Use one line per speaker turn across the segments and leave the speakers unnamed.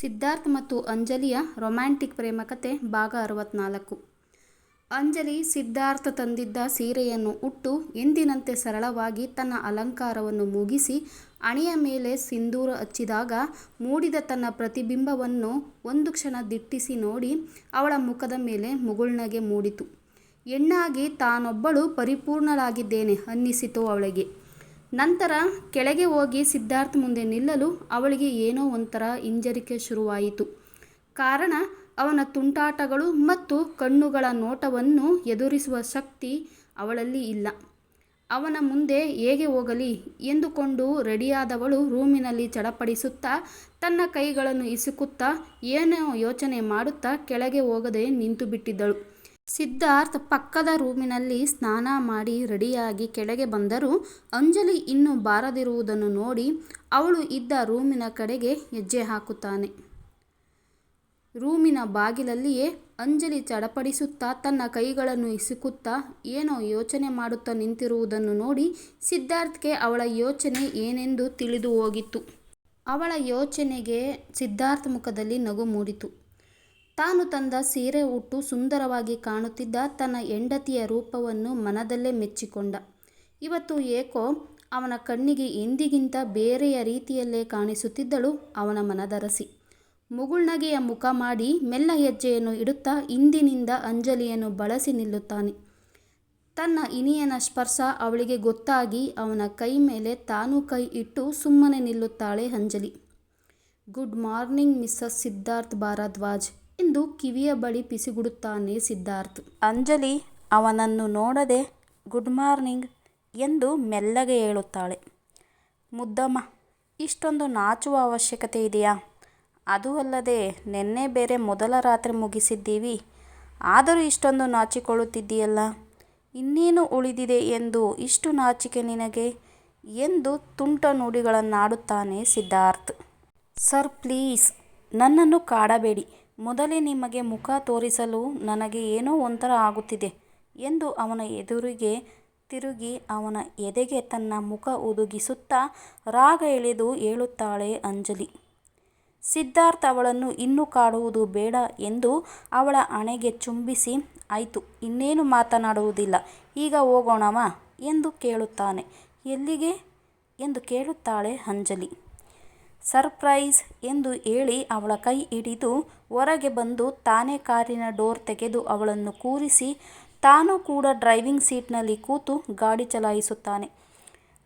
ಸಿದ್ಧಾರ್ಥ್ ಮತ್ತು ಅಂಜಲಿಯ ರೊಮ್ಯಾಂಟಿಕ್ ಪ್ರೇಮ ಕತೆ, ಭಾಗ ಅರವತ್ನಾಲ್ಕು ಅಂಜಲಿ ಸಿದ್ಧಾರ್ಥ ತಂದಿದ್ದ ಸೀರೆಯನ್ನು ಉಟ್ಟು ಎಂದಿನಂತೆ ಸರಳವಾಗಿ ತನ್ನ ಅಲಂಕಾರವನ್ನು ಮುಗಿಸಿ ಅಣಿಯ ಮೇಲೆ ಸಿಂಧೂರ ಹಚ್ಚಿದಾಗ ಮೂಡಿದ ತನ್ನ ಪ್ರತಿಬಿಂಬವನ್ನು ಒಂದು ಕ್ಷಣ ದಿಟ್ಟಿಸಿ ನೋಡಿ ಅವಳ ಮುಖದ ಮೇಲೆ ಮುಗುಳ್ನಗೆ ಮೂಡಿತು. ಹೆಣ್ಣಾಗಿ ತಾನೊಬ್ಬಳು ಪರಿಪೂರ್ಣಳಾಗಿದ್ದೇನೆ ಅನ್ನಿಸಿತು ಅವಳಿಗೆ. ನಂತರ ಕೆಳಗೆ ಹೋಗಿ ಸಿದ್ಧಾರ್ಥ್ ಮುಂದೆ ನಿಲ್ಲಲು ಅವಳಿಗೆ ಏನೋ ಒಂಥರ ಹಿಂಜರಿಕೆ ಶುರುವಾಯಿತು. ಕಾರಣ ಅವನ ತುಂಟಾಟಗಳು ಮತ್ತು ಕಣ್ಣುಗಳ ನೋಟವನ್ನು ಎದುರಿಸುವ ಶಕ್ತಿ ಅವಳಲ್ಲಿ ಇಲ್ಲ. ಅವನ ಮುಂದೆ ಹೇಗೆ ಹೋಗಲಿ ಎಂದುಕೊಂಡು ರೆಡಿಯಾದವಳು ರೂಮಿನಲ್ಲಿ ಚಡಪಡಿಸುತ್ತಾ, ತನ್ನ ಕೈಗಳನ್ನು ಇಸುಕುತ್ತಾ ಏನೋ ಯೋಚನೆ ಮಾಡುತ್ತಾ ಕೆಳಗೆ ಹೋಗದೆ ನಿಂತುಬಿಟ್ಟಿದ್ದಳು. ಸಿದ್ಧಾರ್ಥ್ ಪಕ್ಕದ ರೂಮಿನಲ್ಲಿ ಸ್ನಾನ ಮಾಡಿ ರೆಡಿಯಾಗಿ ಕೆಳಗೆ ಬಂದರೂ ಅಂಜಲಿ ಇನ್ನೂ ಬಾರದಿರುವುದನ್ನು ನೋಡಿ ಅವಳು ಇದ್ದ ರೂಮಿನ ಕಡೆಗೆ ಹೆಜ್ಜೆ ಹಾಕುತ್ತಾನೆ. ರೂಮಿನ ಬಾಗಿಲಲ್ಲಿಯೇ ಅಂಜಲಿ ಚಡಪಡಿಸುತ್ತಾ ತನ್ನ ಕೈಗಳನ್ನು ಇಸುಕುತ್ತಾ ಏನೋ ಯೋಚನೆ ಮಾಡುತ್ತಾ ನಿಂತಿರುವುದನ್ನು ನೋಡಿ ಸಿದ್ಧಾರ್ಥ್ಗೆ ಅವಳ ಯೋಚನೆ ಏನೆಂದು ತಿಳಿದು ಹೋಗಿತ್ತು ಅವಳ ಯೋಚನೆಗೆ ಸಿದ್ಧಾರ್ಥ್ ಮುಖದಲ್ಲಿ ನಗು ಮೂಡಿತು. ತಾನು ತಂದ ಸೀರೆ ಉಟ್ಟು ಸುಂದರವಾಗಿ ಕಾಣುತ್ತಿದ್ದ ತನ್ನ ಹೆಂಡತಿಯ ರೂಪವನ್ನು ಮನದಲ್ಲೇ ಮೆಚ್ಚಿಕೊಂಡ. ಇವತ್ತು ಏಕೋ ಅವನ ಕಣ್ಣಿಗೆ ಎಂದಿಗಿಂತ ಬೇರೆಯ ರೀತಿಯಲ್ಲೇ ಕಾಣಿಸುತ್ತಿದ್ದಳು ಅವನ ಮನದರಸಿ. ಮುಗುಳ್ನಗೆಯ ಮುಖ ಮಾಡಿ ಮೆಲ್ಲ ಹೆಜ್ಜೆಯನ್ನು ಇಡುತ್ತಾ ಇಂದಿನಿಂದ ಅಂಜಲಿಯನ್ನು ಬಳಸಿ ನಿಲ್ಲುತ್ತಾನೆ. ತನ್ನ ಇನಿಯನ ಸ್ಪರ್ಶ ಅವಳಿಗೆ ಗೊತ್ತಾಗಿ ಅವನ ಕೈ ಮೇಲೆ ತಾನೂ ಕೈ ಇಟ್ಟು ಸುಮ್ಮನೆ ನಿಲ್ಲುತ್ತಾಳೆ Anjali. Good morning Mrs Siddharth Bharadwaj ಎಂದು ಕಿವಿಯ ಬಳಿ ಪಿಸಿಗುಡುತ್ತಾನೆ ಸಿದ್ಧಾರ್ಥ್. ಅಂಜಲಿ ಅವನನ್ನು ನೋಡದೆ ಗುಡ್ ಮಾರ್ನಿಂಗ್ ಎಂದು ಮೆಲ್ಲಗೆ ಹೇಳುತ್ತಾಳೆ. ಮುದ್ದಮ್ಮ, ಇಷ್ಟೊಂದು ನಾಚುವ ಅವಶ್ಯಕತೆ ಇದೆಯಾ? ಅದೂ ಅಲ್ಲದೆ ನೆನ್ನೆ ಬೇರೆ ಮೊದಲ ರಾತ್ರಿ ಮುಗಿಸಿದ್ದೀವಿ. ಆದರೂ ಇಷ್ಟೊಂದು ನಾಚಿಕೊಳ್ಳುತ್ತಿದ್ದೀಯಲ್ಲ. ಇನ್ನೇನು ಉಳಿದಿದೆ ಎಂದು ಇಷ್ಟು ನಾಚಿಕೆ ನಿನಗೆ ಎಂದು ತುಂಟ ನುಡಿಗಳನ್ನಾಡುತ್ತಾನೆ ಸಿದ್ಧಾರ್ಥ್. ಸರ್ ಪ್ಲೀಸ್ ನನ್ನನ್ನು ಕಾಡಬೇಡಿ. ಮೊದಲೇ ನಿಮಗೆ ಮುಖ ತೋರಿಸಲು ನನಗೆ ಏನೋ ಒಂಥರ ಆಗುತ್ತಿದೆ ಎಂದು ಅವನ ಎದುರಿಗೆ ತಿರುಗಿ ಅವನ ಎದೆಗೆ ತನ್ನ ಮುಖ ಉದುಗಿಸುತ್ತಾ ರಾಗ ಎಳೆದು ಹೇಳುತ್ತಾಳೆ ಅಂಜಲಿ. ಸಿದ್ಧಾರ್ಥ ಅವಳನ್ನು ಇನ್ನು ಕಾಡುವುದು ಬೇಡ ಎಂದು ಅವಳ ಹಣೆಗೆ ಚುಂಬಿಸಿ, ಆಯಿತು, ಇನ್ನೇನು ಮಾತನಾಡುವುದಿಲ್ಲ, ಈಗ ಹೋಗೋಣವಾ ಎಂದು ಕೇಳುತ್ತಾನೆ. ಎಲ್ಲಿಗೆ? ಎಂದು ಕೇಳುತ್ತಾಳೆ ಅಂಜಲಿ. ಸರ್ ಪ್ರೈಸ್ ಎಂದು ಹೇಳಿ ಅವಳ ಕೈ ಹಿಡಿದು ಹೊರಗೆ ಬಂದು ತಾನೇ ಕಾರಿನ ಡೋರ್ ತೆಗೆದು ಅವಳನ್ನು ಕೂರಿಸಿ ತಾನು ಕೂಡ ಡ್ರೈವಿಂಗ್ ಸೀಟ್ನಲ್ಲಿ ಕೂತು ಗಾಡಿ ಚಲಾಯಿಸುತ್ತಾನೆ.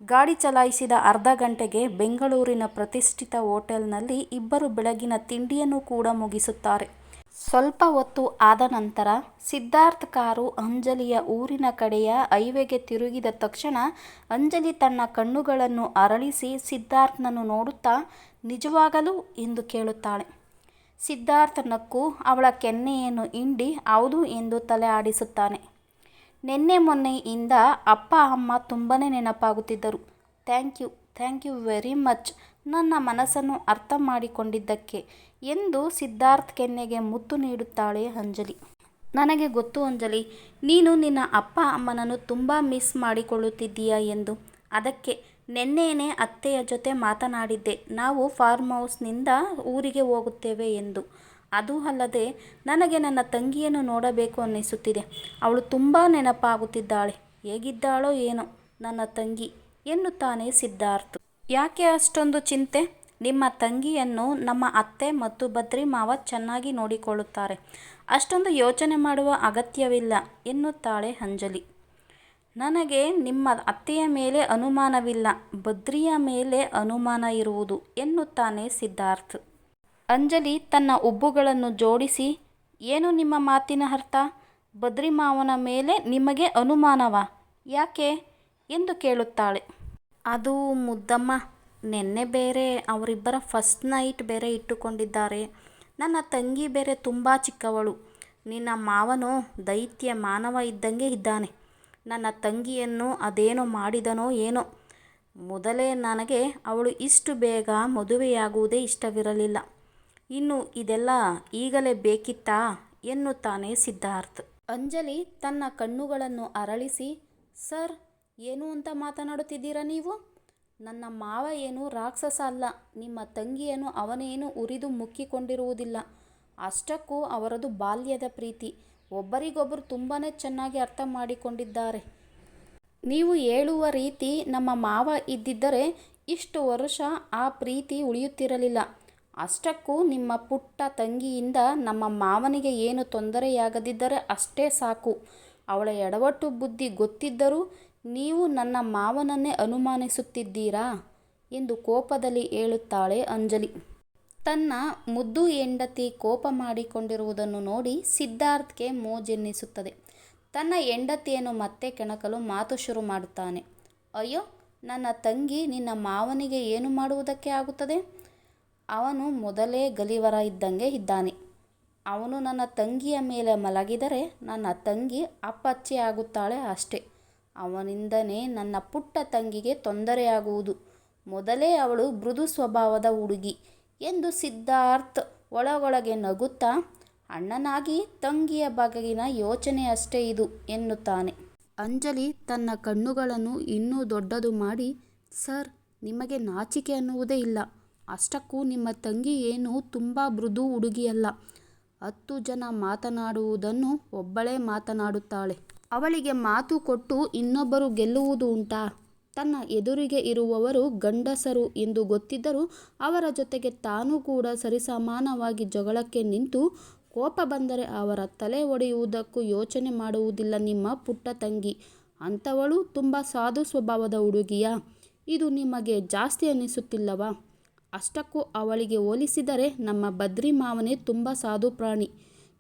ಗಾಡಿ ಚಲಾಯಿಸಿದ ಅರ್ಧ ಗಂಟೆಗೆ ಬೆಂಗಳೂರಿನ ಪ್ರತಿಷ್ಠಿತ ಹೋಟೆಲ್ನಲ್ಲಿ ಇಬ್ಬರು ಬೆಳಗಿನ ತಿಂಡಿಯನ್ನು ಕೂಡ ಮುಗಿಸುತ್ತಾರೆ. ಸ್ವಲ್ಪ ಹೊತ್ತು ಆದ ನಂತರ ಸಿದ್ಧಾರ್ಥ್ ಕಾರು ಅಂಜಲಿಯ ಊರಿನ ಕಡೆಯ ಐವೆಗೆ ತಿರುಗಿದ ತಕ್ಷಣ ಅಂಜಲಿ ತನ್ನ ಕಣ್ಣುಗಳನ್ನು ಅರಳಿಸಿ ಸಿದ್ಧಾರ್ಥನನ್ನು ನೋಡುತ್ತಾ ನಿಜವಾಗಲೂ ಎಂದು ಕೇಳುತ್ತಾಳೆ. ಸಿದ್ಧಾರ್ಥ ನಕ್ಕು ಅವಳ ಕೆನ್ನೆಯನ್ನು ಹಿಂಡಿ, ಹೌದು ಎಂದು ತಲೆ ಆಡಿಸುತ್ತಾನೆ. ನಿನ್ನೆ ಮೊನ್ನೆಯಿಂದ ಅಪ್ಪ, ಅಮ್ಮ ತುಂಬಾನೇ ನೆನಪಾಗುತ್ತಿದ್ದರು. Thank you thank you very much ನನ್ನ ಮನಸ್ಸನ್ನು ಅರ್ಥ ಮಾಡಿಕೊಂಡಿದ್ದಕ್ಕೆ ಎಂದು ಸಿದ್ಧಾರ್ಥ್ ಕೆನ್ನೆಗೆ ಮುತ್ತು ನೀಡುತ್ತಾಳೆ ಅಂಜಲಿ. ನನಗೆ ಗೊತ್ತು ಅಂಜಲಿ, ನೀನು ನಿನ್ನ ಅಪ್ಪ ಅಮ್ಮನನ್ನು ತುಂಬ ಮಿಸ್ ಮಾಡಿಕೊಳ್ಳುತ್ತಿದ್ದೀಯ ಎಂದು. ಅದಕ್ಕೆ ನಿನ್ನೆಯೇ ಅತ್ತೆಯ ಜೊತೆ ಮಾತನಾಡಿದ್ದೆ ನಾವು ಫಾರ್ಮ್ ಹೌಸ್ನಿಂದ ಊರಿಗೆ ಹೋಗುತ್ತೇವೆ ಎಂದು. ಅದೂ ಅಲ್ಲದೆ ನನಗೆ ನನ್ನ ತಂಗಿಯನ್ನು ನೋಡಬೇಕು ಅನ್ನಿಸುತ್ತಿದೆ. ಅವಳು ತುಂಬ ನೆನಪಾಗುತ್ತಿದ್ದಾಳೆ. ಹೇಗಿದ್ದಾಳೋ ಏನೋ ನನ್ನ ತಂಗಿ ಎನ್ನುತ್ತಾನೆ ಸಿದ್ಧಾರ್ಥ್. ಯಾಕೆ ಅಷ್ಟೊಂದು ಚಿಂತೆ? ನಿಮ್ಮ ತಂಗಿಯನ್ನು ನಮ್ಮ ಅತ್ತೆ ಮತ್ತು ಬದ್ರಿ ಮಾವ ಚೆನ್ನಾಗಿ ನೋಡಿಕೊಳ್ಳುತ್ತಾರೆ. ಅಷ್ಟೊಂದು ಯೋಚನೆ ಮಾಡುವ ಅಗತ್ಯವಿಲ್ಲ ಎನ್ನುತ್ತಾಳೆ ಅಂಜಲಿ. ನನಗೆ ನಿಮ್ಮ ಅತ್ತೆಯ ಮೇಲೆ ಅನುಮಾನವಿಲ್ಲ ಬದ್ರಿಯ ಮೇಲೆ ಅನುಮಾನ ಇರುವುದು ಎನ್ನುತ್ತಾನೆ ಸಿದ್ಧಾರ್ಥ್. ಅಂಜಲಿ ತನ್ನ ಉಬ್ಬುಗಳನ್ನು ಜೋಡಿಸಿ ಏನು ನಿಮ್ಮ ಮಾತಿನ ಅರ್ಥ? ಬದ್ರಿ ಮಾವನ ಮೇಲೆ ನಿಮಗೆ ಅನುಮಾನವಾ? ಯಾಕೆ? ಎಂದು ಕೇಳುತ್ತಾಳೆ. ಅದು ಮುದ್ದಮ್ಮ, ನೆನ್ನೆ ಬೇರೆ ಅವರಿಬ್ಬರ ಫಸ್ಟ್ ನೈಟ್ ಬೇರೆ ಇಟ್ಟುಕೊಂಡಿದ್ದಾರೆ. ನನ್ನ ತಂಗಿ ಬೇರೆ ತುಂಬ ಚಿಕ್ಕವಳು. ನಿನ್ನ ಮಾವನು ದೈತ್ಯ ಮಾನವ ಇದ್ದಂಗೆ ಇದ್ದಾನೆ. ನನ್ನ ತಂಗಿಯನ್ನು ಅದೇನೋ ಮಾಡಿದನೋ ಏನೋ. ಮೊದಲೇ ನನಗೆ ಅವಳು ಇಷ್ಟು ಬೇಗ ಮದುವೆಯಾಗುವುದೇ ಇಷ್ಟವಿರಲಿಲ್ಲ. ಇನ್ನು ಇದೆಲ್ಲ ಈಗಲೇ ಬೇಕಿತ್ತಾ ಎನ್ನುತ್ತಾನೆ ಸಿದ್ಧಾರ್ಥ್. ಅಂಜಲಿ ತನ್ನ ಕಣ್ಣುಗಳನ್ನು ಅರಳಿಸಿ, ಸರ್, ಏನು ಅಂತ ಮಾತನಾಡುತ್ತಿದ್ದೀರಾ ನೀವು? ನನ್ನ ಮಾವ ಏನು ರಾಕ್ಷಸ ಅಲ್ಲ, ನಿಮ್ಮ ತಂಗಿಯನ್ನು ಅವನೇನು ಉರಿದು ಮುಕ್ಕಿಕೊಂಡಿರುವುದಿಲ್ಲ. ಅಷ್ಟಕ್ಕೂ ಅವರದು ಬಾಲ್ಯದ ಪ್ರೀತಿ. ಒಬ್ಬರಿಗೊಬ್ಬರು ತುಂಬಾ ಚೆನ್ನಾಗಿ ಅರ್ಥ ಮಾಡಿಕೊಂಡಿದ್ದಾರೆ. ನೀವು ಹೇಳುವ ರೀತಿ ನಮ್ಮ ಮಾವ ಇದ್ದಿದ್ದರೆ ಇಷ್ಟು ವರ್ಷ ಆ ಪ್ರೀತಿ ಉಳಿಯುತ್ತಿರಲಿಲ್ಲ. ಅಷ್ಟಕ್ಕೂ ನಿಮ್ಮ ಪುಟ್ಟ ತಂಗಿಯಿಂದ ನಮ್ಮ ಮಾವನಿಗೆ ಏನು ತೊಂದರೆಯಾಗದಿದ್ದರೆ ಅಷ್ಟೇ ಸಾಕು. ಅವಳ ಎಡವಟ್ಟು ಬುದ್ಧಿ ಗೊತ್ತಿದ್ದರೂ ನೀವು ನನ್ನ ಮಾವನನ್ನೇ ಅನುಮಾನಿಸುತ್ತಿದ್ದೀರಾ? ಎಂದು ಕೋಪದಲ್ಲಿ ಹೇಳುತ್ತಾಳೆ ಅಂಜಲಿ. ತನ್ನ ಮುದ್ದು ಹೆಂಡತಿ ಕೋಪ ಮಾಡಿಕೊಂಡಿರುವುದನ್ನು ನೋಡಿ ಸಿದ್ಧಾರ್ಥ್ಗೆ ಮೋಜೆನ್ನಿಸುತ್ತದೆ. ತನ್ನ ಹೆಂಡತಿಯನ್ನು ಮತ್ತೆ ಕೆಣಕಲು ಮಾತು ಶುರು ಮಾಡುತ್ತಾನೆ. ಅಯ್ಯೋ, ನನ್ನ ತಂಗಿ ನಿನ್ನ ಮಾವನಿಗೆ ಏನು ಮಾಡುವುದಕ್ಕೆ ಆಗುತ್ತದೆ? ಅವನು ಮೊದಲೇ ಗಲಿವರ ಇದ್ದಂಗೆ ಇದ್ದಾನೆ. ಅವನು ನನ್ನ ತಂಗಿಯ ಮೇಲೆ ಮಲಗಿದರೆ ನನ್ನ ತಂಗಿ ಅಪ್ಪಚ್ಚಿ ಆಗುತ್ತಾಳೆ ಅಷ್ಟೆ. ಅವನಿಂದನೇ ನನ್ನ ಪುಟ್ಟ ತಂಗಿಗೆ ತೊಂದರೆಯಾಗುವುದು. ಮೊದಲೇ ಅವಳು ಮೃದು ಸ್ವಭಾವದ ಹುಡುಗಿ ಎಂದು ಸಿದ್ಧಾರ್ಥ್ ಒಳಗೊಳಗೆ ನಗುತ್ತಾ, ಅಣ್ಣನಾಗಿ ತಂಗಿಯ ಬಗೆಗಿನ ಯೋಚನೆ ಅಷ್ಟೇ ಇದು ಎನ್ನುತ್ತಾನೆ. ಅಂಜಲಿ ತನ್ನ ಕಣ್ಣುಗಳನ್ನು ಇನ್ನೂ ದೊಡ್ಡದು ಮಾಡಿ, ಸರ್, ನಿಮಗೆ ನಾಚಿಕೆ ಅನ್ನುವುದೇ ಇಲ್ಲ. ಅಷ್ಟಕ್ಕೂ ನಿಮ್ಮ ತಂಗಿ ಏನು ತುಂಬ ಮೃದು ಹುಡುಗಿಯಲ್ಲ. ಹತ್ತು ಜನ ಮಾತನಾಡುವುದನ್ನು ಒಬ್ಬಳೇ ಮಾತನಾಡುತ್ತಾಳೆ. ಅವಳಿಗೆ ಮಾತು ಕೊಟ್ಟು ಇನ್ನೊಬ್ಬರು ಗೆಲ್ಲುವುದು ಉಂಟಾ? ತನ್ನ ಎದುರಿಗೆ ಇರುವವರು ಗಂಡಸರು ಎಂದು ಗೊತ್ತಿದ್ದರೂ ಅವರ ಜೊತೆಗೆ ತಾನೂ ಕೂಡ ಸರಿಸಮಾನವಾಗಿ ಜಗಳಕ್ಕೆ ನಿಂತು ಕೋಪ ಬಂದರೆ ಅವರ ತಲೆ ಒಡೆಯುವುದಕ್ಕೂ ಯೋಚನೆ ಮಾಡುವುದಿಲ್ಲ ನಿಮ್ಮ ಪುಟ್ಟ ತಂಗಿ. ಅಂಥವಳು ತುಂಬ ಸಾಧು ಸ್ವಭಾವದ ಹುಡುಗಿಯ? ಇದು ನಿಮಗೆ ಜಾಸ್ತಿ ಅನ್ನಿಸುತ್ತಿಲ್ಲವಾ ಅಷ್ಟಕ್ಕೂ ಅವಳಿಗೆ ಹೋಲಿಸಿದರೆ ನಮ್ಮ ಬದ್ರಿ ಮಾವನೇ ತುಂಬ ಸಾಧು ಪ್ರಾಣಿ.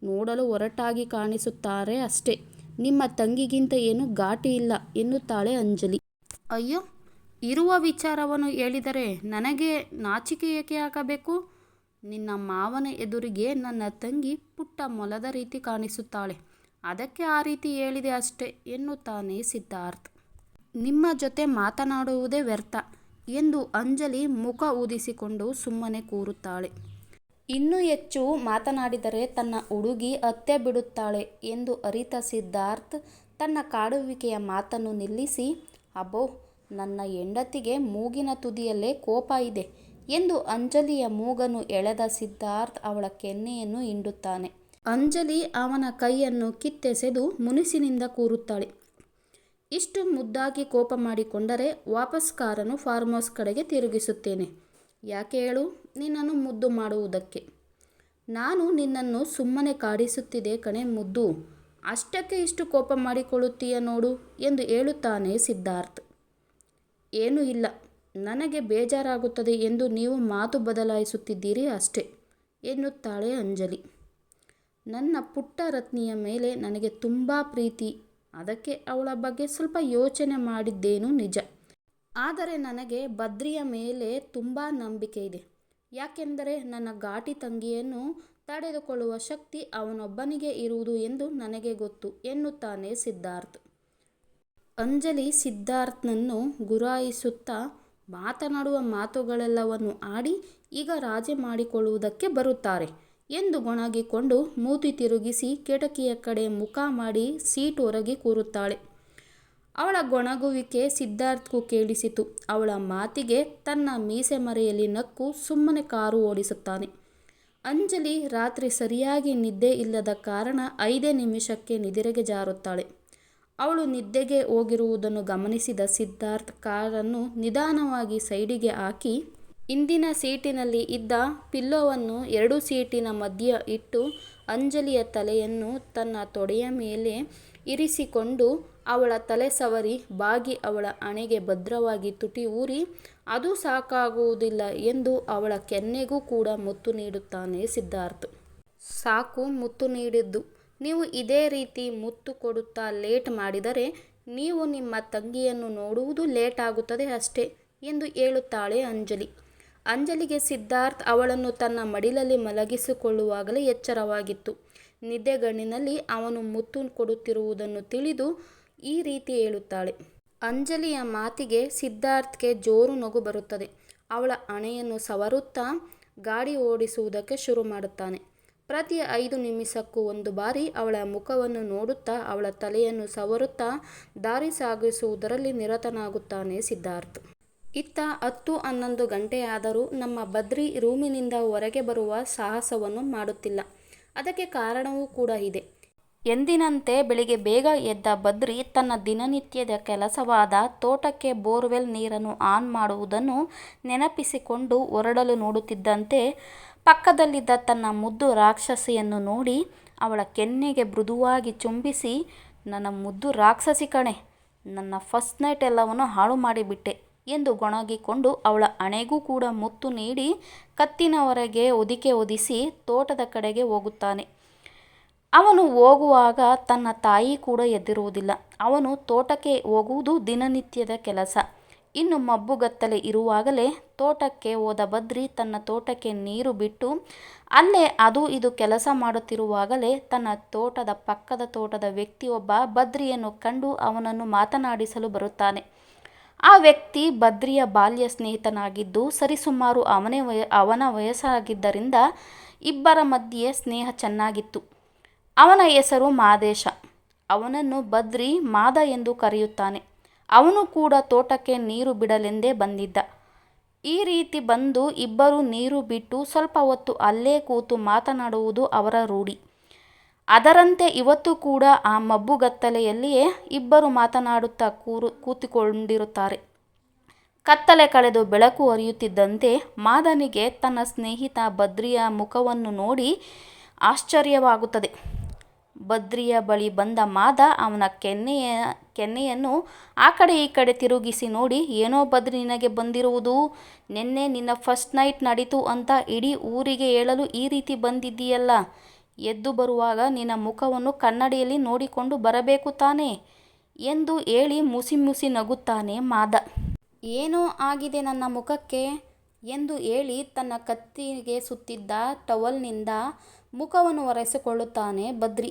ನೋಡಲು ಒರಟಾಗಿ ಕಾಣಿಸುತ್ತಾರೆ ಅಷ್ಟೇ. ನಿಮ್ಮ ತಂಗಿಗಿಂತ ಏನು ಘಾಟಿ ಇಲ್ಲ ಎನ್ನುತ್ತಾಳೆ ಅಂಜಲಿ. ಅಯ್ಯೋ, ಇರುವ ವಿಚಾರವನ್ನು ಹೇಳಿದರೆ ನನಗೆ ನಾಚಿಕೆ ಏಕೆ ಆಗಬೇಕು? ನಿನ್ನ ಮಾವನ ಎದುರಿಗೆ ನನ್ನ ತಂಗಿ ಪುಟ್ಟ ಮೊಲದ ರೀತಿ ಕಾಣಿಸುತ್ತಾಳೆ. ಅದಕ್ಕೆ ಆ ರೀತಿ ಹೇಳಿದೆ ಅಷ್ಟೇ ಎನ್ನುತ್ತಾನೆ ಸಿದ್ಧಾರ್ಥ್. ನಿಮ್ಮ ಜೊತೆ ಮಾತನಾಡುವುದೇ ವ್ಯರ್ಥ ಎಂದು ಅಂಜಲಿ ಮುಖ ಊದಿಸಿಕೊಂಡು ಸುಮ್ಮನೆ ಕೂರುತ್ತಾಳೆ. ಇನ್ನೂ ಹೆಚ್ಚು ಮಾತನಾಡಿದರೆ ತನ್ನ ಹುಡುಗಿ ಅತ್ತೆ ಬಿಡುತ್ತಾಳೆ ಎಂದು ಅರಿತ ಸಿದ್ಧಾರ್ಥ್ ತನ್ನ ಕಾಡುವಿಕೆಯ ಮಾತನ್ನು ನಿಲ್ಲಿಸಿ ಅಬೋ ನನ್ನ ಹೆಂಡತಿಗೆ ಮೂಗಿನ ತುದಿಯಲ್ಲೇ ಕೋಪ ಇದೆ ಎಂದು ಅಂಜಲಿಯ ಮೂಗನ್ನು ಎಳೆದ ಸಿದ್ಧಾರ್ಥ್ ಅವಳ ಕೆನ್ನೆಯನ್ನು ಹಿಂಡುತ್ತಾನೆ. ಅಂಜಲಿ ಅವನ ಕೈಯನ್ನು ಕಿತ್ತೆಸೆದು ಮುನಿಸಿನಿಂದ ಕೂರುತ್ತಾಳೆ. ಇಷ್ಟು ಮುದ್ದಾಗಿ ಕೋಪ ಮಾಡಿಕೊಂಡರೆ ವಾಪಸ್ ಕಾರನ್ನು ಫಾರ್ಮ್ ಹೌಸ್ ಕಡೆಗೆ ತಿರುಗಿಸುತ್ತೇನೆ. ಯಾಕೆ ಹೇಳು? ನಿನ್ನನ್ನು ಮುದ್ದು ಮಾಡುವುದಕ್ಕೆ. ನಾನು ನಿನ್ನನ್ನು ಸುಮ್ಮನೆ ಕಾಡಿಸುತ್ತಿದೆ ಕಣೆ ಮುದ್ದು. ಅಷ್ಟಕ್ಕೆ ಇಷ್ಟು ಕೋಪ ಮಾಡಿಕೊಳ್ಳುತ್ತೀಯ ನೋಡು ಎಂದು ಹೇಳುತ್ತಾನೆ ಸಿದ್ಧಾರ್ಥ್. ಏನೂ ಇಲ್ಲ. ನನಗೆ ಬೇಜಾರಾಗುತ್ತದೆ ಎಂದು ನೀವು ಮಾತು ಬದಲಾಯಿಸುತ್ತಿದ್ದೀರಿ ಅಷ್ಟೇ, ಎನ್ನುತ್ತಾಳೆ ಅಂಜಲಿ. ನನ್ನ ಪುಟ್ಟ ರತ್ನಿಯ ಮೇಲೆ ನನಗೆ ತುಂಬ ಪ್ರೀತಿ. ಅದಕ್ಕೆ ಅವಳ ಬಗ್ಗೆ ಸ್ವಲ್ಪ ಯೋಚನೆ ಮಾಡಿದ್ದೇನು ನಿಜ? ಆದರೆ ನನಗೆ ಬದ್ರಿಯ ಮೇಲೆ ತುಂಬ ನಂಬಿಕೆ ಇದೆ. ಯಾಕೆಂದರೆ ನನ್ನ ಘಾಟಿ ತಂಗಿಯನ್ನು ತಡೆದುಕೊಳ್ಳುವ ಶಕ್ತಿ ಅವನೊಬ್ಬನಿಗೆ ಇರುವುದು ಎಂದು ನನಗೆ ಗೊತ್ತು, ಎನ್ನುತ್ತಾನೆ ಸಿದ್ಧಾರ್ಥ್. ಅಂಜಲಿ ಸಿದ್ಧಾರ್ಥ್ನನ್ನು ಗುರಾಯಿಸುತ್ತಾ ಮಾತನಾಡುವ ಮಾತುಗಳೆಲ್ಲವನ್ನು ಆಡಿ ಈಗ ರಾಜೆ ಮಾಡಿಕೊಳ್ಳುವುದಕ್ಕೆ ಬರುತ್ತಾರೆ ಎಂದು ಗೊಣಗಿಕೊಂಡು ಮೂತಿ ತಿರುಗಿಸಿ ಕಿಟಕಿಯ ಕಡೆ ಮುಖ ಮಾಡಿ ಸೀಟ್ ಹೊರಗೆ ಕೂರುತ್ತಾಳೆ. ಅವಳ ಗೊಣಗುವಿಕೆ ಸಿದ್ಧಾರ್ಥ್ಗೂ ಕೇಳಿಸಿತು. ಅವಳ ಮಾತಿಗೆ ತನ್ನ ಮೀಸೆ ಮರೆಯಲ್ಲಿ ನಕ್ಕು ಸುಮ್ಮನೆ ಕಾರು ಓಡಿಸುತ್ತಾನೆ. ಅಂಜಲಿ ರಾತ್ರಿ ಸರಿಯಾಗಿ ನಿದ್ದೆ ಇಲ್ಲದ ಕಾರಣ ಐದೇ ನಿಮಿಷಕ್ಕೆ ನಿದಿರೆಗೆ ಜಾರುತ್ತಾಳೆ. ಅವಳು ನಿದ್ದೆಗೆ ಹೋಗಿರುವುದನ್ನು ಗಮನಿಸಿದ ಸಿದ್ಧಾರ್ಥ್ ಕಾರನ್ನು ನಿಧಾನವಾಗಿ ಸೈಡಿಗೆ ಹಾಕಿ, ಇಂದಿನ ಸೀಟಿನಲ್ಲಿ ಇದ್ದ ಪಿಲ್ಲೋವನ್ನು ಎರಡು ಸೀಟಿನ ಮಧ್ಯ ಇಟ್ಟು ಅಂಜಲಿಯ ತಲೆಯನ್ನು ತನ್ನ ತೊಡೆಯ ಮೇಲೆ ಇರಿಸಿಕೊಂಡು ಅವಳ ತಲೆ ಸವರಿ, ಬಾಗಿ ಅವಳ ಅಣೆಗೆ ಭದ್ರವಾಗಿ ತುಟಿ ಊರಿ, ಅದು ಸಾಕಾಗುವುದಿಲ್ಲ ಎಂದು ಅವಳ ಕೆನ್ನೆಗೂ ಕೂಡ ಮುತ್ತು ನೀಡುತ್ತಾನೆ ಸಿದ್ಧಾರ್ಥ್. ಸಾಕು, ಮುತ್ತು ನೀಡಿದ್ದು. ನೀವು ಇದೇ ರೀತಿ ಮುತ್ತು ಕೊಡುತ್ತಾ ಲೇಟ್ ಮಾಡಿದರೆ ನೀವು ನಿಮ್ಮ ತಂಗಿಯನ್ನು ನೋಡುವುದು ಲೇಟ್ ಆಗುತ್ತದೆ ಅಷ್ಟೇ ಎಂದು ಹೇಳುತ್ತಾಳೆ ಅಂಜಲಿ. ಅಂಜಲಿಗೆ ಸಿದ್ಧಾರ್ಥ್ ಅವಳನ್ನು ತನ್ನ ಮಡಿಲಲ್ಲಿ ಮಲಗಿಸಿಕೊಳ್ಳುವಾಗಲೇ ಎಚ್ಚರವಾಗಿತ್ತು. ನಿದ್ದೆಗಣ್ಣಿನಲ್ಲಿ ಅವನು ಮುತ್ತು ಕೊಡುತ್ತಿರುವುದನ್ನು ತಿಳಿದು ಈ ರೀತಿ ಹೇಳುತ್ತಾಳೆ ಅಂಜಲಿಯ ಮಾತಿಗೆ ಸಿದ್ಧಾರ್ಥ್ಗೆ ಜೋರು ನಗು ಬರುತ್ತದೆ ಅವಳ ಹಣೆಯನ್ನು ಸವರುತ್ತಾ ಗಾಡಿ ಓಡಿಸುವುದಕ್ಕೆ ಶುರು ಮಾಡುತ್ತಾನೆ ಪ್ರತಿ ಐದು ನಿಮಿಷಕ್ಕೂ ಒಂದು ಬಾರಿ ಅವಳ ಮುಖವನ್ನು ನೋಡುತ್ತಾ ಅವಳ ತಲೆಯನ್ನು ಸವರುತ್ತಾ ದಾರಿ ಸಾಗಿಸುವುದರಲ್ಲಿ ನಿರತನಾಗುತ್ತಾನೆ ಸಿದ್ಧಾರ್ಥ್ ಇತ್ತ ಹತ್ತು ಹನ್ನೊಂದು ಗಂಟೆಯಾದರೂ ನಮ್ಮ ಬದ್ರಿ ರೂಮಿನಿಂದ ಹೊರಗೆ ಬರುವ ಸಾಹಸವನ್ನು ಮಾಡುತ್ತಿಲ್ಲ. ಅದಕ್ಕೆ ಕಾರಣವೂ ಕೂಡ ಇದೆ. ಎಂದಿನಂತೆ ಬೆಳಿಗ್ಗೆ ಬೇಗ ಎದ್ದ ಬದ್ರಿ ತನ್ನ ದಿನನಿತ್ಯದ ಕೆಲಸವಾದ ತೋಟಕ್ಕೆ ಬೋರ್ವೆಲ್ ನೀರನ್ನು ಆನ್ ಮಾಡುವುದನ್ನು ನೆನಪಿಸಿಕೊಂಡು ಹೊರಡಲು ನೋಡುತ್ತಿದ್ದಂತೆ ಪಕ್ಕದಲ್ಲಿದ್ದ ತನ್ನ ಮುದ್ದು ರಾಕ್ಷಸಿಯನ್ನು ನೋಡಿ ಅವಳ ಕೆನ್ನೆಗೆ ಮೃದುವಾಗಿ ಚುಂಬಿಸಿ, ನನ್ನ ಮುದ್ದು ರಾಕ್ಷಸಿ ಕಣೆ, ನನ್ನ ಫಸ್ಟ್ ನೈಟ್ ಎಲ್ಲವನ್ನು ಹಾಳು ಮಾಡಿಬಿಟ್ಟೆ ಎಂದು ಗೊಣಗಿಕೊಂಡು ಅವಳ ಹಣೆಗೂ ಕೂಡ ಮುತ್ತು ನೀಡಿ ಕತ್ತಿನವರೆಗೆ ಒದಿಕೆ ಒದಿಸಿ ತೋಟದ ಕಡೆಗೆ ಹೋಗುತ್ತಾನೆ. ಅವನು ಹೋಗುವಾಗ ತನ್ನ ತಾಯಿ ಕೂಡ ಎದ್ದಿರುವುದಿಲ್ಲ. ಅವನು ತೋಟಕ್ಕೆ ಹೋಗುವುದು ದಿನನಿತ್ಯದ ಕೆಲಸ. ಇನ್ನು ಮಬ್ಬುಗತ್ತಲೆ ಇರುವಾಗಲೇ ತೋಟಕ್ಕೆ ಹೋದ ಬದ್ರಿ ತನ್ನ ತೋಟಕ್ಕೆ ನೀರು ಬಿಟ್ಟು, ಅಲ್ಲೇ ಅದು ಇದು ಕೆಲಸ ಮಾಡುತ್ತಿರುವಾಗಲೇ ತನ್ನ ತೋಟದ ಪಕ್ಕದ ತೋಟದ ವ್ಯಕ್ತಿಯೊಬ್ಬ ಬದ್ರಿಯನ್ನು ಕಂಡು ಅವನನ್ನು ಮಾತನಾಡಿಸಲು ಬರುತ್ತಾನೆ. ಆ ವ್ಯಕ್ತಿ ಬದ್ರಿಯ ಬಾಲ್ಯ ಸ್ನೇಹಿತನಾಗಿದ್ದು, ಸರಿಸುಮಾರು ಅವನೇ ಅವನ ವಯಸ್ಸಾಗಿದ್ದರಿಂದ ಇಬ್ಬರ ಮಧ್ಯೆ ಸ್ನೇಹ ಚೆನ್ನಾಗಿತ್ತು. ಅವನ ಹೆಸರು ಮಾದೇಶ. ಅವನನ್ನು ಬದ್ರಿ ಮಾದ ಎಂದು ಕರೆಯುತ್ತಾನೆ. ಅವನು ಕೂಡ ತೋಟಕ್ಕೆ ನೀರು ಬಿಡಲೆಂದೇ ಬಂದಿದ್ದ. ಈ ರೀತಿ ಬಂದು ಇಬ್ಬರು ನೀರು ಬಿಟ್ಟು ಸ್ವಲ್ಪ ಹೊತ್ತು ಅಲ್ಲೇ ಕೂತು ಮಾತನಾಡುವುದು ಅವರ ರೂಢಿ. ಅದರಂತೆ ಇವತ್ತು ಕೂಡ ಆ ಮಬ್ಬುಗತ್ತಲೆಯಲ್ಲಿಯೇ ಇಬ್ಬರು ಮಾತನಾಡುತ್ತಾ ಕೂರು, ಕೂತುಕೊಂಡಿರುತ್ತಾರೆ. ಕತ್ತಲೆ ಕಳೆದು ಬೆಳಕು ಹರಿಯುತ್ತಿದ್ದಂತೆ ಮಾದನಿಗೆ ತನ್ನ ಸ್ನೇಹಿತ ಬದ್ರಿಯ ಮುಖವನ್ನು ನೋಡಿ ಆಶ್ಚರ್ಯವಾಗುತ್ತದೆ. ಬದ್ರಿಯ ಬಳಿ ಬಂದ ಮಾದ ಅವನ ಕೆನ್ನೆಯ ಕೆನ್ನೆಯನ್ನು ಆ ಕಡೆ ಈ ಕಡೆ ತಿರುಗಿಸಿ ನೋಡಿ ಏನೋ ಬದ್ರಿ ನಿನಗೆ ಬಂದಿರುವುದು, ನಿನ್ನೆ ನಿನ್ನ ಫಸ್ಟ್ ನೈಟ್ ನಡೀತು ಅಂತ ಇಡೀ ಊರಿಗೆ ಹೇಳಲು ಈ ರೀತಿ ಬಂದಿದ್ದೀಯಲ್ಲ, ಎದ್ದು ಬರುವಾಗ ನಿನ್ನ ಮುಖವನ್ನು ಕನ್ನಡಿಯಲ್ಲಿ ನೋಡಿಕೊಂಡು ಬರಬೇಕು ತಾನೆ ಎಂದು ಹೇಳಿ ಮುಸಿ ಮುಸಿ ನಗುತ್ತಾನೆ ಮಾದ. ಏನೋ ಆಗಿದೆ ನನ್ನ ಮುಖಕ್ಕೆ ಎಂದು ಹೇಳಿ ತನ್ನ ಕತ್ತಿಗೆ ಸುತ್ತಿದ್ದ ಟವಲ್ನಿಂದ ಮುಖವನ್ನು ಒರೆಸಿಕೊಳ್ಳುತ್ತಾನೆ ಬದ್ರಿ.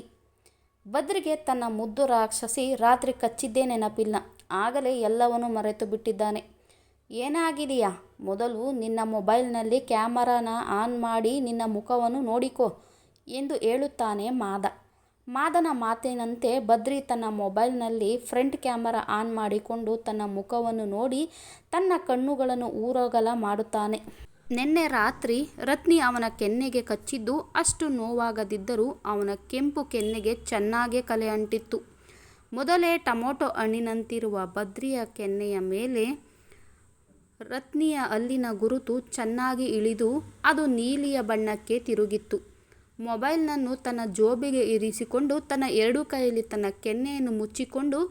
ಬದ್ರಿಗೆ ತನ್ನ ಮುದ್ದು ರಾಕ್ಷಸಿ ರಾತ್ರಿ ಕಚ್ಚಿದ್ದೇ ನೆನಪಿಲ್ಲ. ಆಗಲೇ ಎಲ್ಲವನ್ನೂ ಮರೆತು ಬಿಟ್ಟಿದ್ದಾನೆ. ಏನಾಗಿದೆಯಾ, ಮೊದಲು ನಿನ್ನ ಮೊಬೈಲ್ನಲ್ಲಿ ಕ್ಯಾಮರಾನ ಆನ್ ಮಾಡಿ ನಿನ್ನ ಮುಖವನ್ನು ನೋಡಿಕೋ ಎಂದು ಹೇಳುತ್ತಾನೆ ಮಾದ. ಮಾದನ ಮಾತಿನಂತೆ ಬದ್ರಿ ತನ್ನ ಮೊಬೈಲ್ನಲ್ಲಿ ಫ್ರಂಟ್ ಕ್ಯಾಮರಾ ಆನ್ ಮಾಡಿಕೊಂಡು ತನ್ನ ಮುಖವನ್ನು ನೋಡಿ ತನ್ನ ಕಣ್ಣುಗಳನ್ನು ಊರಗಲ ಮಾಡುತ್ತಾನೆ. ನೆನ್ನೆ ರಾತ್ರಿ ರತ್ನಿ ಅವನ ಕೆನ್ನೆಗೆ ಕಚ್ಚಿದ್ದು ಅಷ್ಟು ನೋವಾಗದಿದ್ದರೂ ಅವನ ಕೆಂಪು ಕೆನ್ನೆಗೆ ಚೆನ್ನಾಗೇ ಕಲೆ ಅಂಟಿತ್ತು. ಮೊದಲೇ ಟೊಮೊಟೊ ಹಣ್ಣಿನಂತಿರುವ ಬದ್ರಿಯ ಕೆನ್ನೆಯ ಮೇಲೆ ರತ್ನಿಯ ಅಲ್ಲಿನ ಗುರುತು ಚೆನ್ನಾಗಿ ಇಳಿದು ಅದು ನೀಲಿಯ ಬಣ್ಣಕ್ಕೆ ತಿರುಗಿತ್ತು. ಮೊಬೈಲ್ನನ್ನು ತನ್ನ ಜೋಬಿಗೆ ಇರಿಸಿಕೊಂಡು ತನ್ನ ಎರಡು ಕೈಯಲ್ಲಿ ತನ್ನ ಕೆನ್ನೆಯನ್ನು ಮುಚ್ಚಿಕೊಂಡು,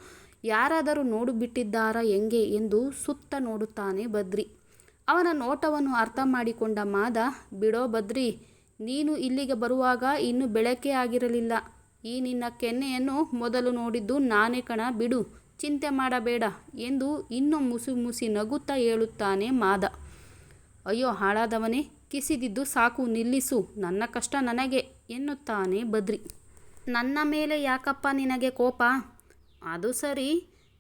ಯಾರಾದರೂ ನೋಡಿಬಿಟ್ಟಿದ್ದಾರಾ ಹೆಂಗೆ ಎಂದು ಸುತ್ತ ನೋಡುತ್ತಾನೆ ಬದ್ರಿ. ಅವನ ನೋಟವನ್ನು ಅರ್ಥ ಮಾಡಿಕೊಂಡ ಮಾದ, ಬಿಡೋ ಬದ್ರಿ, ನೀನು ಇಲ್ಲಿಗೆ ಬರುವಾಗ ಇನ್ನು ಬೆಳಕೆ ಆಗಿರಲಿಲ್ಲ. ಈ ನಿನ್ನ ಕೆನ್ನೆಯನ್ನು ಮೊದಲು ನೋಡಿದ್ದು ನಾನೇ ಕಣ ಬಿಡು, ಚಿಂತೆ ಮಾಡಬೇಡ ಎಂದು ಇನ್ನೂ ಮುಸು ಮುಸಿ ನಗುತ್ತಾ ಹೇಳುತ್ತಾನೆ ಮಾದ. ಅಯ್ಯೋ ಹಾಳಾದವನೇ, ಕಿಸಿದಿದ್ದು ಸಾಕು ನಿಲ್ಲಿಸು, ನನ್ನ ಕಷ್ಟ ನನಗೆ ಎನ್ನುತ್ತಾನೆ ಬದ್ರಿ. ನನ್ನ ಮೇಲೆ ಯಾಕಪ್ಪ ನಿನಗೆ ಕೋಪ, ಅದು ಸರಿ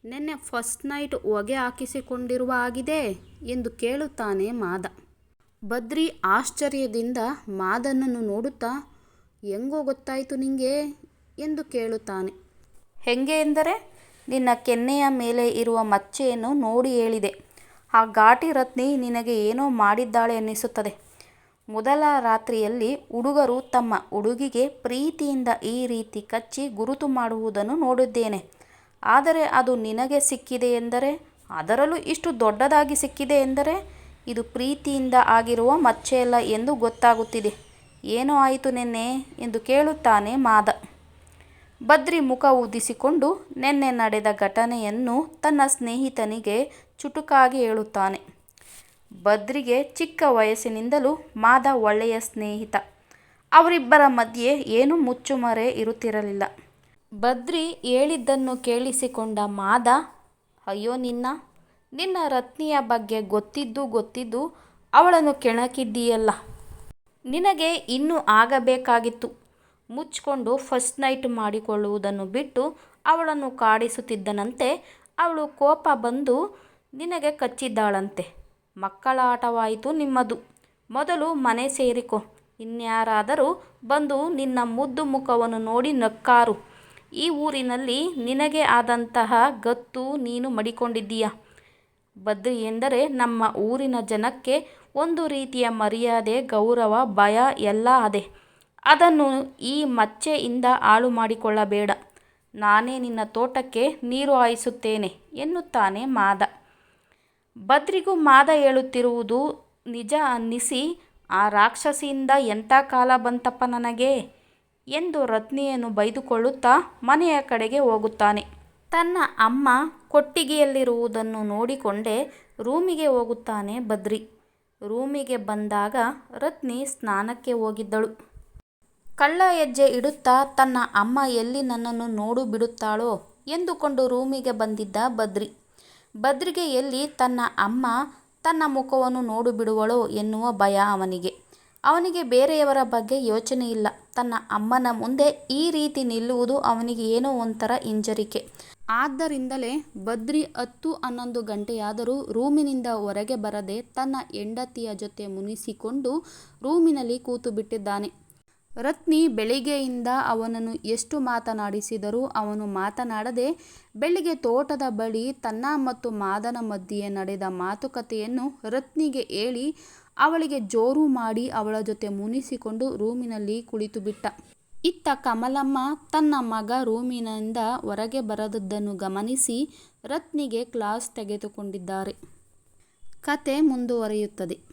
ನೆನ್ನೆ ಫಸ್ಟ್ ನೈಟ್ ಹೊಗೆ ಹಾಕಿಸಿಕೊಂಡಿರುವ ಆಗಿದೆ ಎಂದು ಕೇಳುತ್ತಾನೆ ಮಾದ. ಬದ್ರಿ ಆಶ್ಚರ್ಯದಿಂದ ಮಾದನನ್ನು ನೋಡುತ್ತಾ, ಹೆಂಗೋ ಗೊತ್ತಾಯಿತು ನಿಂಗೆ ಎಂದು ಕೇಳುತ್ತಾನೆ. ಹೆಂಗೆ ಎಂದರೆ, ನಿನ್ನ ಕೆನ್ನೆಯ ಮೇಲೆ ಇರುವ ಮಚ್ಚೆಯನ್ನು ನೋಡಿ ಹೇಳಿದೆ. ಆ ಘಾಟಿ ರತ್ನಿ ನಿನಗೆ ಏನೋ ಮಾಡಿದ್ದಾಳೆ ಅನ್ನಿಸುತ್ತದೆ ಮೊದಲ ರಾತ್ರಿಯಲ್ಲಿ ಹುಡುಗರು ತಮ್ಮ ಹುಡುಗಿಗೆ ಪ್ರೀತಿಯಿಂದ ಈ ರೀತಿ ಕಚ್ಚಿ ಗುರುತು ಮಾಡುವುದನ್ನು ನೋಡಿದ್ದೇನೆ. ಆದರೆ ಅದು ನಿನಗೆ ಸಿಕ್ಕಿದೆ ಎಂದರೆ, ಅದರಲ್ಲೂ ಇಷ್ಟು ದೊಡ್ಡದಾಗಿ ಸಿಕ್ಕಿದೆ ಎಂದರೆ ಇದು ಪ್ರೀತಿಯಿಂದ ಆಗಿರುವ ಮಚ್ಚೆಯಲ್ಲ ಎಂದು ಗೊತ್ತಾಗುತ್ತಿದೆ. ಏನೋ ಆಯಿತು ನೆನ್ನೆ ಎಂದು ಕೇಳುತ್ತಾನೆ ಮಾದ. ಬದ್ರಿ ಮುಖ ಊದಿಸಿಕೊಂಡು ನೆನ್ನೆ ನಡೆದ ಘಟನೆಯನ್ನು ತನ್ನ ಸ್ನೇಹಿತನಿಗೆ ಚುಟುಕಾಗಿ ಹೇಳುತ್ತಾನೆ. ಬದ್ರಿಗೆ ಚಿಕ್ಕ ವಯಸ್ಸಿನಿಂದಲೂ ಮಾದ ಒಳ್ಳೆಯ ಸ್ನೇಹಿತ. ಅವರಿಬ್ಬರ ಮಧ್ಯೆ ಏನೂ ಮುಚ್ಚುಮರೆ ಇರುತ್ತಿರಲಿಲ್ಲ. ಬದ್ರಿ ಹೇಳಿದ್ದನ್ನು ಕೇಳಿಸಿಕೊಂಡ ಮಾದ, ಅಯ್ಯೋ ನಿನ್ನ, ನಿನ್ನ ರತ್ನಿಯ ಬಗ್ಗೆ ಗೊತ್ತಿದ್ದು ಗೊತ್ತಿದ್ದು ಅವಳನ್ನು ಕೆಣಕಿದ್ದೀಯಲ್ಲ. ನಿನಗೆ ಇನ್ನೂ ಆಗಬೇಕಾಗಿತ್ತು. ಮುಚ್ಕೊಂಡು ಫಸ್ಟ್ ನೈಟ್ ಮಾಡಿಕೊಳ್ಳುವುದನ್ನು ಬಿಟ್ಟು ಅವಳನ್ನು ಕಾಡಿಸುತ್ತಿದ್ದನಂತೆ ಅವಳು ಕೋಪ ಬಂದು ನಿನಗೆ ಕಚ್ಚಿದ್ದಾಳಂತೆ. ಮಕ್ಕಳ ಆಟವಾಯಿತು ನಿಮ್ಮದು. ಮೊದಲು ಮನೆ ಸೇರಿಕೋ, ಇನ್ಯಾರಾದರೂ ಬಂದು ನಿನ್ನ ಮುದ್ದು ಮುಖವನ್ನು ನೋಡಿ ನಕ್ಕಾರು. ಈ ಊರಿನಲ್ಲಿ ನಿನಗೆ ಆದಂತಹ ಗತ್ತು ನೀನು ಮಡಿಕೊಂಡಿದ್ದೀಯ. ಬದ್ರಿ ಎಂದರೆ ನಮ್ಮ ಊರಿನ ಜನಕ್ಕೆ ಒಂದು ರೀತಿಯ ಮರ್ಯಾದೆ, ಗೌರವ, ಭಯ ಎಲ್ಲ ಅದೆ. ಅದನ್ನು ಈ ಮಚ್ಚೆಯಿಂದ ಹಾಳು ಮಾಡಿಕೊಳ್ಳಬೇಡ ನಾನೇ ನಿನ್ನ ತೋಟಕ್ಕೆ ನೀರು ಹಾಯಿಸುತ್ತೇನೆ ಎನ್ನುತ್ತಾನೆ ಮಾದ. ಬದ್ರಿಗೂ ಮಾದ ಹೇಳುತ್ತಿರುವುದು ನಿಜ ಅನ್ನಿಸಿ, ಆ ರಾಕ್ಷಸಿಯಿಂದ ಎಂಥ ಕಾಲ ಬಂತಪ್ಪ ನನಗೆ? ಎಂದು ರತ್ನಿಯನ್ನು ಬೈದುಕೊಳ್ಳುತ್ತಾ ಮನೆಯ ಕಡೆಗೆ ಹೋಗುತ್ತಾನೆ. ತನ್ನ ಅಮ್ಮ ಕೊಟ್ಟಿಗೆಯಲ್ಲಿರುವುದನ್ನು ನೋಡಿಕೊಂಡೇ ರೂಮಿಗೆ ಹೋಗುತ್ತಾನೆ ಬದ್ರಿ ರೂಮಿಗೆ ಬಂದಾಗ ರತ್ನಿ ಸ್ನಾನಕ್ಕೆ ಹೋಗಿದ್ದಳು. ಕಳ್ಳ ಹೆಜ್ಜೆ ಇಡುತ್ತಾ ತನ್ನ ಅಮ್ಮ ಎಲ್ಲಿ ನನ್ನನ್ನು ನೋಡು ಬಿಡುತ್ತಾಳೋ ಎಂದುಕೊಂಡು ರೂಮಿಗೆ ಬಂದಿದ್ದ ಬದ್ರಿ ಬದ್ರಿಗೆ ಎಲ್ಲಿ ತನ್ನ ಅಮ್ಮ ತನ್ನ ಮುಖವನ್ನು ನೋಡು ಬಿಡುವಳೋ ಎನ್ನುವ ಭಯ ಅವನಿಗೆ. ಅವನಿಗೆ ಬೇರೆಯವರ ಬಗ್ಗೆ ಯೋಚನೆ ಇಲ್ಲ. ತನ್ನ ಅಮ್ಮನ ಮುಂದೆ ಈ ರೀತಿ ನಿಲ್ಲುವುದು ಅವನಿಗೆ ಏನೋ ಒಂಥರ ಹಿಂಜರಿಕೆ. ಆದ್ದರಿಂದಲೇ ಬದ್ರಿ ಹತ್ತು ಹನ್ನೊಂದು ಗಂಟೆಯಾದರೂ ರೂಮಿನಿಂದ ಹೊರಗೆ ಬರದೆ ತನ್ನ ಹೆಂಡತಿಯ ಜೊತೆ ಮುನಿಸಿಕೊಂಡು ರೂಮಿನಲ್ಲಿ ಕೂತು ಬಿಟ್ಟಿದ್ದಾನೆ. ರತ್ನಿ ಬೆಳಿಗ್ಗೆಯಿಂದ ಅವನನ್ನು ಎಷ್ಟು ಮಾತನಾಡಿಸಿದರೂ ಅವನು ಮಾತನಾಡದೆ ಬೆಳಿಗ್ಗೆ ತೋಟದ ಬಳಿ ತನ್ನ ಮತ್ತು ಮಾದನ ಮಧ್ಯೆ ನಡೆದ ಮಾತುಕತೆಯನ್ನು ರತ್ನಿಗೆ ಹೇಳಿ ಅವಳಿಗೆ ಜೋರು ಮಾಡಿ ಅವಳ ಜೊತೆ ಮುನಿಸಿಕೊಂಡು ರೂಮಿನಲ್ಲಿ ಕುಳಿತುಬಿಟ್ಟ ಇತ್ತ ಕಮಲಮ್ಮ ತನ್ನ ಮಗ ರೂಮಿನಿಂದ ಹೊರಗೆ ಬರದದ್ದನ್ನು ಗಮನಿಸಿ ರತ್ನಿಗೆ ಕ್ಲಾಸ್ ತೆಗೆದುಕೊಂಡಿದ್ದಾರೆ. ಕತೆ ಮುಂದುವರಿಯುತ್ತದೆ.